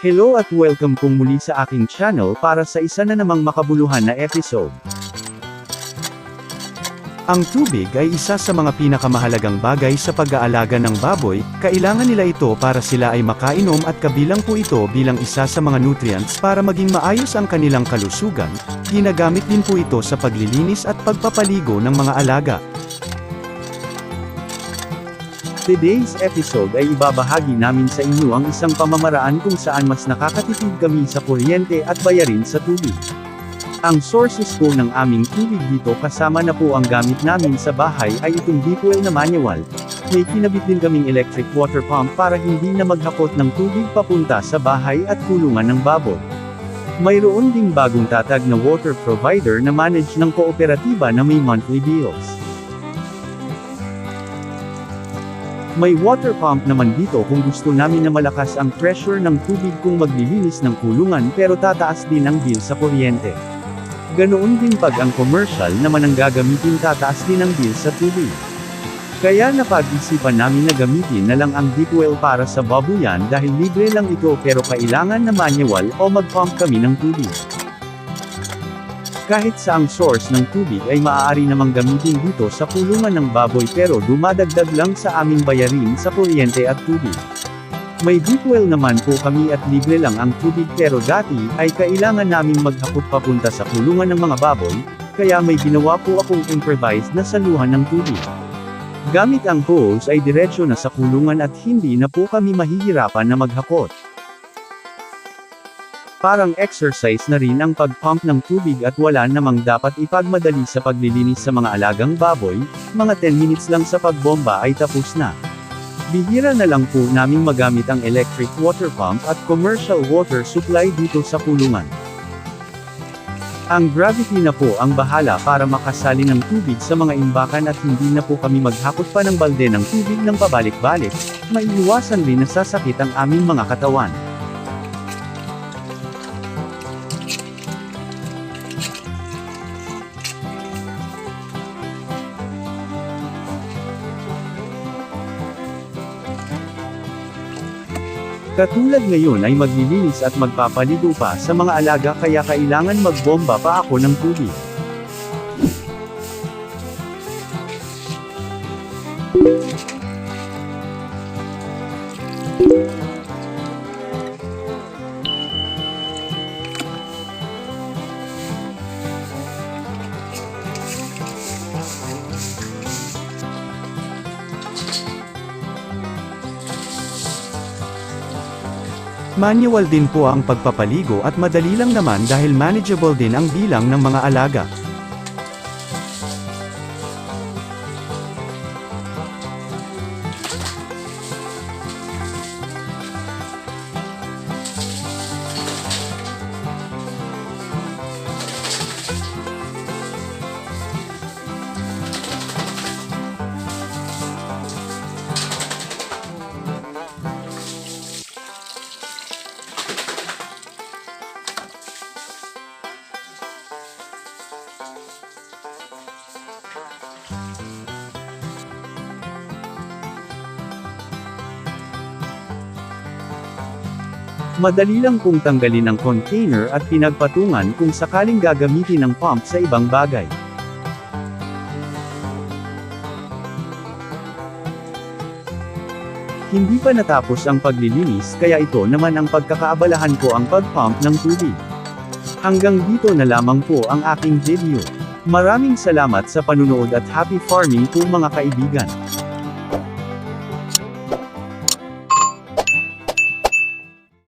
Hello at welcome pong muli sa aking channel para sa isa na namang makabuluhan na episode. Ang tubig ay isa sa mga pinakamahalagang bagay sa pag-aalaga ng baboy, kailangan nila ito para sila ay makainom at kabilang po ito bilang isa sa mga nutrients para maging maayos ang kanilang kalusugan, ginagamit din po ito sa paglilinis at pagpapaligo ng mga alaga. Today's episode ay ibabahagi namin sa inyo ang isang pamamaraan kung saan mas nakakatipid kami sa kuryente at bayarin sa tubig. Ang sources po ng aming tubig dito kasama na po ang gamit namin sa bahay ay itong deep na manual. May kinabit din kaming electric water pump para hindi na maghakot ng tubig papunta sa bahay at kulungan ng baboy. Mayroon ding bagong tatag na water provider na manage ng kooperatiba na may monthly bills. May water pump naman dito kung gusto namin na malakas ang pressure ng tubig kung maglilinis ng kulungan pero tataas din ang bill sa kuryente. Ganoon din pag ang commercial naman ang gagamitin tataas din ang bill sa tubig. Kaya napag-isipan namin na gamitin na lang ang deep well para sa babuyan dahil libre lang ito pero kailangan na manual o mag-pump kami ng tubig. Kahit sa ang source ng tubig ay maaari namang gamitin dito sa kulungan ng baboy pero dumadagdag lang sa aming bayarin sa kuryente at tubig. May deep well naman po kami at libre lang ang tubig pero dati ay kailangan namin maghakot papunta sa kulungan ng mga baboy, kaya may ginawa po akong improvised na saluhan ng tubig. Gamit ang hose ay diretsyo na sa kulungan at hindi na po kami mahihirapan na maghakot. Parang exercise na rin ang pag-pump ng tubig at wala namang dapat ipagmadali sa paglilinis sa mga alagang baboy, mga 10 minutes lang sa pagbomba ay tapos na. Bihira na lang po naming magamit ang electric water pump at commercial water supply dito sa kulungan. Ang gravity na po ang bahala para makasali ng tubig sa mga imbakan at hindi na po kami maghakot pa ng balde ng tubig ng pabalik-balik, maiiwasan rin na sasakit ang aming mga katawan. Katulad ngayon ay maglilinis at magpapaligo pa sa mga alaga kaya kailangan magbomba pa ako ng tubig. Manual din po ang pagpapaligo at madali lang naman dahil manageable din ang bilang ng mga alaga. Madali lang pong tanggalin ang container at pinagpatungan kung sakaling gagamitin ang pump sa ibang bagay. Hindi pa natapos ang paglilinis kaya ito naman ang pagkakaabalahan ko ang pag-pump ng tubig. Hanggang dito na lamang po ang aking video. Maraming salamat sa panunood at happy farming po mga kaibigan.